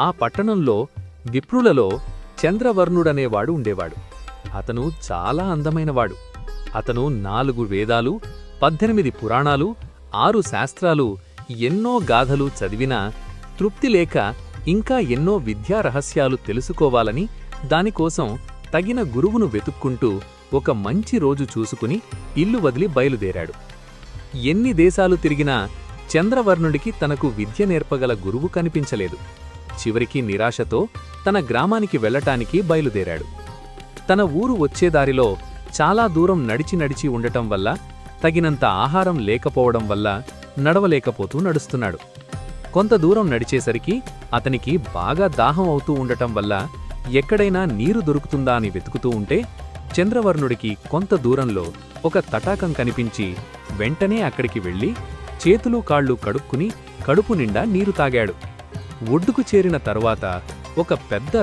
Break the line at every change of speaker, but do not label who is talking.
ఆ పట్టణంలో విప్రులలో చంద్రవర్ణుడనేవాడు ఉండేవాడు. అతను చాలా అందమైనవాడు. అతను నాలుగు వేదాలు పద్దెనిమిది పురాణాలు ఆరు శాస్త్రాలు ఎన్నో గాథలు చదివినా తృప్తి లేక ఇంకా ఎన్నో విద్యా రహస్యాలు తెలుసుకోవాలని దానికోసం తగిన గురువును వెతుక్కుంటూ ఒక మంచి రోజు చూసుకుని ఇల్లు వదిలి బయలుదేరాడు. ఎన్ని దేశాలు తిరిగినా చంద్రవర్ణుడికి తనకు విద్య నేర్పగల గురువు కనిపించలేదు. చివరికి నిరాశతో తన గ్రామానికి వెళ్ళటానికి బయలుదేరాడు. తన ఊరు వచ్చేదారిలో చాలా దూరం నడిచి నడిచి ఉండటం వల్ల తగినంత ఆహారం లేకపోవడం వల్ల నడవలేకపోతూ నడుస్తున్నాడు. కొంత దూరం నడిచేసరికి అతనికి బాగా దాహం అవుతూ ఉండటం వల్ల ఎక్కడైనా నీరు దొరుకుతుందా అని వెతుకుతూ ఉంటే చంద్రవర్ణుడికి కొంత దూరంలో ఒక తటాకం కనిపించి వెంటనే అక్కడికి వెళ్ళి చేతులు కాళ్ళు కడుక్కుని కడుపు నిండా నీరు తాగాడు. ఒడ్డుకు చేరిన తర్వాత ఒక పెద్ద